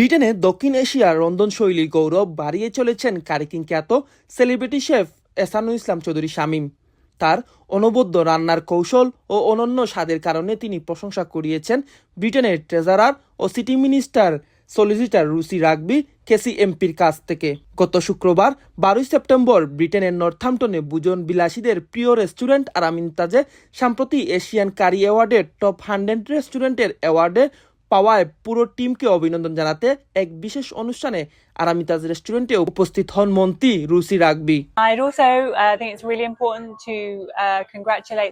ব্রিটেনে দক্ষিণ এশিয়ার রন্ধনশৈলীর গৌরব বাড়িয়ে চলেছেন কারিকিং খ্যাত সেলিব্রিটি শেফ এসানু ইসলাম চৌধুরী শামীম। তার অনবদ্য রান্নার কৌশল ও অনন্য স্বাদের কারণে তিনি প্রশংসা কুড়িয়েছেন ব্রিটেনের ট্রেজারার ও city minister solicitor Lucy Rigby KC এমপির কাছ থেকে। গত শুক্রবার, বারোই সেপ্টেম্বর, ব্রিটেনের নর্থহ্যাম্পটনে বুজন বিলাসীদের প্রিয় রেস্টুরেন্ট আরামিনতাজে সাম্প্রতি এশিয়ান কারি অ্যাওয়ার্ডের টপ হান্ড্রেড রেস্টুরেন্টের অ্যাওয়ার্ডে পাওয়ায় পুরো টিমকে অভিনন্দন জানাতে এক বিশেষ অনুষ্ঠানে আরামিতাজ রেস্টুরেন্টে উপস্থিত হন মন্ত্রী Lucy Rigby. I do so I think it's really important to congratulate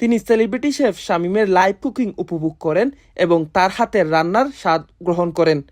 তিনি সেলিব্রিটি শেফ শামিমের লাইভ কুকিং উপভোগ করেন এবং তার হাতের রান্নার স্বাদ গ্রহণ করেন।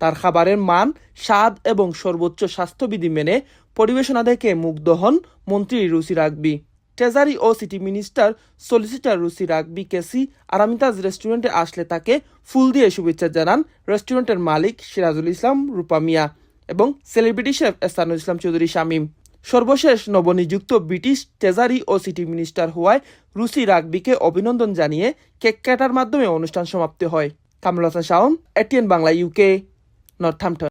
তার খাবারের মান, স্বাদ এবং সর্বোচ্চ স্বাস্থ্যবিধি মেনে পরিবেশনা দেখে মুগ্ধ হন মন্ত্রী রুসি রাগবি। ট্রেজারি ও city minister solicitor Lucy Rigby KC আরামিতাজ রেস্টুরেন্টে আসলে তাকে ফুল দিয়ে শুভেচ্ছা জানান রেস্টুরেন্টের মালিক সিরাজুল ইসলাম রূপা মিয়া এবং সেলিব্রিটি শেফ এসানুল ইসলাম চৌধুরী শামীম। সর্বশেষ নবনিযুক্ত ব্রিটিশ ট্রেজারি ও সিটি মিনিস্টার হওয়ায় রুসি রাগবিকে অভিনন্দন জানিয়ে কেক কাটার মাধ্যমে অনুষ্ঠান সমাপ্তি হয়। Kamrul Hasan Shaon, ATN Bangla UK Northampton